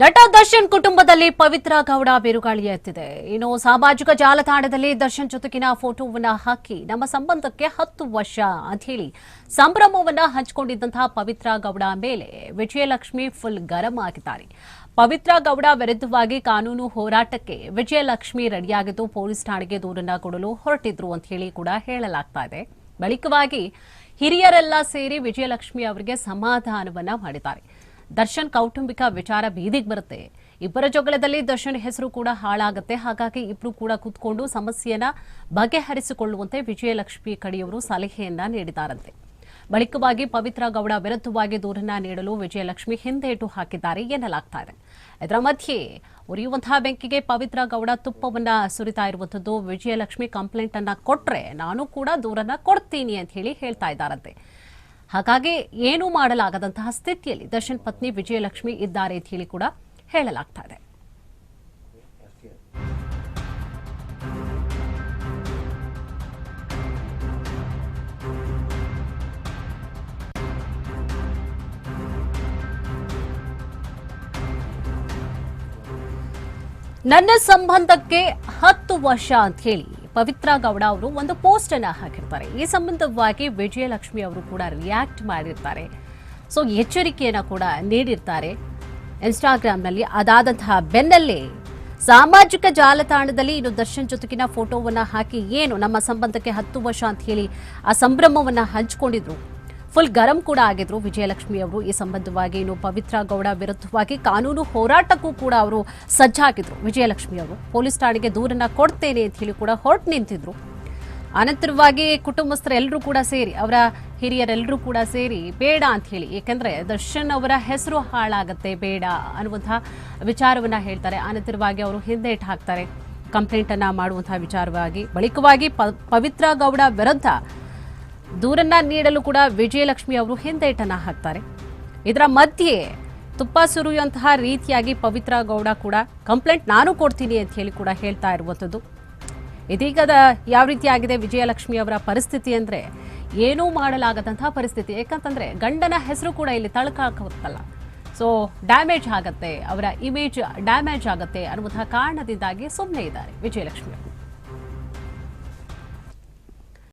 ನಟ ದರ್ಶನ್ ಕುಟುಂಬದಲ್ಲಿ ಪವಿತ್ರ ಗೌಡ ಬಿರುಗಾಳಿ ಎತ್ತಿದೆ. ಇನ್ನು ಸಾಮಾಜಿಕ ಜಾಲತಾಣದಲ್ಲಿ ದರ್ಶನ್ ಜೊತೆಗಿನ ಫೋಟೋವನ್ನ ಹಾಕಿ ನಮ್ಮ ಸಂಬಂಧಕ್ಕೆ ಹತ್ತು ವರ್ಷ ಅಂತ ಹೇಳಿ ಸಂಭ್ರಮವನ್ನ ಹಂಚಿಕೊಂಡಿದ್ದಂತಹ ಪವಿತ್ರ ಗೌಡ ಮೇಲೆ ವಿಜಯಲಕ್ಷ್ಮಿ ಫುಲ್ ಗರಂ ಆಗಿದ್ದಾರೆ. ಪವಿತ್ರ ಗೌಡ ವಿರುದ್ಧವಾಗಿ ಕಾನೂನು ಹೋರಾಟಕ್ಕೆ ವಿಜಯಲಕ್ಷ್ಮಿ ರೆಡಿಯಾಗಿದ್ದು ಪೊಲೀಸ್ ಠಾಣೆಗೆ ದೂರನ್ನ ಕೊಡಲು ಹೊರಟಿದ್ರು ಅಂತ ಹೇಳಿ ಕೂಡ ಹೇಳಲಾಗ್ತಾ ಇದೆ. ಬಳಿಕವಾಗಿ ಹಿರಿಯರೆಲ್ಲ ಸೇರಿ ವಿಜಯಲಕ್ಷ್ಮಿ ಅವರಿಗೆ ಸಮಾಧಾನವನ್ನ ಮಾಡಿದ್ದಾರೆ. ದರ್ಶನ್ ಕೌಟುಂಬಿಕ ವಿಚಾರ ಬೀದಿಗೆ ಬರುತ್ತೆ. ಇಬ್ಬರ ಜೊಗಳದಲ್ಲಿ ದರ್ಶನ್ ಹೆಸರು ಕೂಡ ಹಾಳಾಗುತ್ತೆ. ಹಾಗಾಗಿ ಇಬ್ರು ಕೂಡ ಕೂತ್ಕೊಂಡು ಸಮಸ್ಯೆಯನ್ನ ಬಗೆಹರಿಸಿಕೊಳ್ಳುವಂತೆ ವಿಜಯಲಕ್ಷ್ಮಿ ಕಡಿಯವರು ಸಲಹೆಯನ್ನ ನೀಡಿದ್ದಾರಂತೆ ಬಳಿಕವಾಗಿ ಪವಿತ್ರ ಗೌಡ ವಿರುದ್ಧವಾಗಿ ದೂರನ್ನ ನೀಡಲು ವಿಜಯಲಕ್ಷ್ಮಿ ಹಿಂದೇಟು ಹಾಕಿದ್ದಾರೆ ಎನ್ನಲಾಗ್ತಾ ಇದೆ ಇದರ ಮಧ್ಯೆ ಉರಿಯುವಂತಹ ಬೆಂಕಿಗೆ ಪವಿತ್ರ ಗೌಡ ತುಪ್ಪವನ್ನ ಸುರಿತಾ ಇರುವಂತದ್ದು ವಿಜಯಲಕ್ಷ್ಮಿ ಕಂಪ್ಲೇಂಟ್ ಅನ್ನ ಕೊಟ್ರೆ ನಾನು ಕೂಡ ದೂರನ್ನ ಕೊಡ್ತೀನಿ ಅಂತ ಹೇಳಿ ಹೇಳ್ತಾ ಇದ್ದಾರಂತೆ. ಹಾಗಾಗಿ ಏನೂ ಮಾಡಲಾಗದಂತಹ ಸ್ಥಿತಿಯಲ್ಲಿ ದರ್ಶನ್ ಪತ್ನಿ ವಿಜಯಲಕ್ಷ್ಮಿ ಇದ್ದಾರೆ ಅಂತ ಹೇಳಿ ಕೂಡ ಹೇಳಲಾಗ್ತಾ ಇದೆ. ನನ್ನ ಸಂಬಂಧಕ್ಕೆ ಹತ್ತು ವರ್ಷ ಅಂತ ಹೇಳಿ ಪವಿತ್ರ ಗೌಡ ಅವರು ಒಂದು ಪೋಸ್ಟ್ ಅನ್ನ ಹಾಕಿರ್ತಾರೆ. ಈ ಸಂಬಂಧವಾಗಿ ವಿಜಯಲಕ್ಷ್ಮಿ ಅವರು ಕೂಡ ರಿಯಾಕ್ಟ್ ಮಾಡಿರ್ತಾರೆ. ಸೊ ಎಚ್ಚರಿಕೆಯನ್ನು ಕೂಡ ನೀಡಿರ್ತಾರೆ. ಇನ್ಸ್ಟಾಗ್ರಾಮ್ನಲ್ಲಿ ಅದಾದಂತಹ ಬೆನ್ನಲ್ಲೇ ಸಾಮಾಜಿಕ ಜಾಲತಾಣದಲ್ಲಿ ಇನ್ನು ದರ್ಶನ್ ಜೊತೆಗಿನ ಫೋಟೋವನ್ನ ಹಾಕಿ ಏನು ನಮ್ಮ ಸಂಬಂಧಕ್ಕೆ ಹತ್ತು ವರ್ಷ ಅಂತ ಹೇಳಿ ಆ ಸಂಭ್ರಮವನ್ನ ಹಂಚಿಕೊಂಡಿದ್ರು. ಫುಲ್ ಗರಂ ಕೂಡ ಆಗಿದ್ರು. ವಿಜಯಲಕ್ಷ್ಮಿ ಅವರು ಈ ಸಂಬಂಧವಾಗಿ ಇನ್ನು ಪವಿತ್ರ ಗೌಡ ವಿರುದ್ಧವಾಗಿ ಕಾನೂನು ಹೋರಾಟಕ್ಕೂ ಕೂಡ ಅವರು ಸಜ್ಜಾಗಿದ್ರು. ವಿಜಯಲಕ್ಷ್ಮಿ ಅವರು ಪೊಲೀಸ್ ಠಾಣೆಗೆ ದೂರನ್ನ ಕೊಡ್ತೇನೆ ಅಂತ ಹೇಳಿ ಕೂಡ ಹೊರಟು ನಿಂತಿದ್ರು. ಅನಂತರವಾಗಿ ಕುಟುಂಬಸ್ಥರೆಲ್ಲರೂ ಕೂಡ ಸೇರಿ, ಅವರ ಹಿರಿಯರೆಲ್ಲರೂ ಕೂಡ ಸೇರಿ ಬೇಡ ಅಂತ ಹೇಳಿ, ಏಕೆಂದ್ರೆ ದರ್ಶನ್ ಅವರ ಹೆಸರು ಹಾಳಾಗತ್ತೆ, ಬೇಡ ಅನ್ನುವಂತಹ ವಿಚಾರವನ್ನ ಹೇಳ್ತಾರೆ. ಅನಂತರವಾಗಿ ಅವರು ಹಿಂದೇಟ್ ಹಾಕ್ತಾರೆ. ಕಂಪ್ಲೇಂಟನ್ನು ಮಾಡುವಂತಹ ವಿಚಾರವಾಗಿ, ಬಳಿಕವಾಗಿ ಪವಿತ್ರ ಗೌಡ ವಿರುದ್ಧ ದೂರನ್ನ ನೀಡಲು ಕೂಡ ವಿಜಯಲಕ್ಷ್ಮಿ ಅವರು ಹಿಂದೇಟನ್ನ ಹಾಕ್ತಾರೆ. ಇದರ ಮಧ್ಯೆ ತುಪ್ಪ ಸುರಿಯುವಂತಹ ರೀತಿಯಾಗಿ ಪವಿತ್ರ ಗೌಡ ಕೂಡ ಕಂಪ್ಲೇಂಟ್ ನಾನು ಕೊಡ್ತೀನಿ ಅಂತ ಹೇಳಿ ಕೂಡ ಹೇಳ್ತಾ ಇರುವಂಥದ್ದು. ಇದೀಗ ಯಾವ ರೀತಿ ಆಗಿದೆ ವಿಜಯಲಕ್ಷ್ಮಿ ಅವರ ಪರಿಸ್ಥಿತಿ ಅಂದರೆ? ಏನೂ ಮಾಡಲಾಗದಂತಹ ಪರಿಸ್ಥಿತಿ. ಯಾಕಂತಂದ್ರೆ ಗಂಡನ ಹೆಸರು ಕೂಡ ಇಲ್ಲಿ ತಳಕಾಕಲ್ಲ ಸೊ ಡ್ಯಾಮೇಜ್ ಆಗತ್ತೆ, ಅವರ ಇಮೇಜ್ ಡ್ಯಾಮೇಜ್ ಆಗತ್ತೆ ಅನ್ನುವಂತಹ ಕಾರಣದಿಂದಾಗಿ ಸುಮ್ಮನೆ ಇದ್ದಾರೆ ವಿಜಯಲಕ್ಷ್ಮಿ ಅವರು.